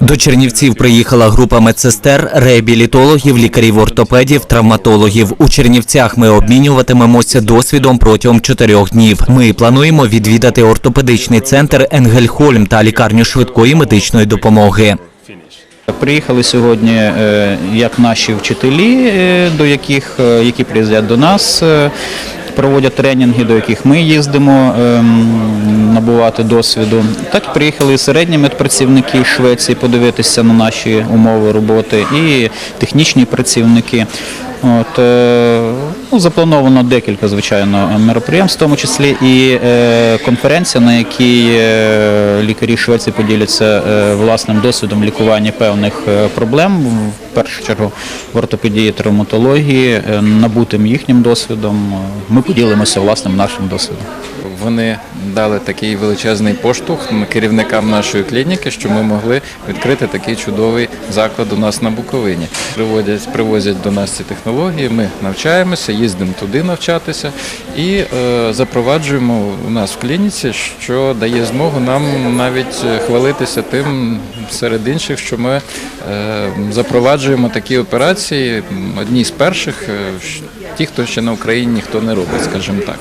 До Чернівців приїхала група медсестер, реабілітологів, лікарів-ортопедів, травматологів. У Чернівцях ми обмінюватимемося досвідом протягом чотирьох днів. Ми плануємо відвідати ортопедичний центр Енгельхольм та лікарню швидкої медичної допомоги. Приїхали сьогодні е, як наші вчителі, е, до яких е, які приїздять до нас, проводять тренінги, до яких ми їздимо ем, набувати досвіду. Так приїхали і середні медпрацівники Швеції подивитися на наші умови роботи, і технічні працівники. От, е, ну, заплановано декілька, звичайно, мероприємств, в тому числі і е, конференція, на якій е, лікарі Швеції поділяться е, власним досвідом лікування певних проблем, в першу чергу в ортопедії, травматології, набутим їхнім досвідом. Ми поділимося власним нашим досвідом. Вони дали такий величезний поштовх керівникам нашої клініки, що ми могли відкрити такий чудовий заклад у нас на Буковині. Приводять, привозять до нас ці технології. Ми навчаємося, їздимо туди навчатися і е, запроваджуємо у нас в клініці, що дає змогу нам навіть хвалитися тим серед інших, що ми е, запроваджуємо такі операції. Одні з перших, е, ті, хто ще на Україні ніхто не робить, скажімо так.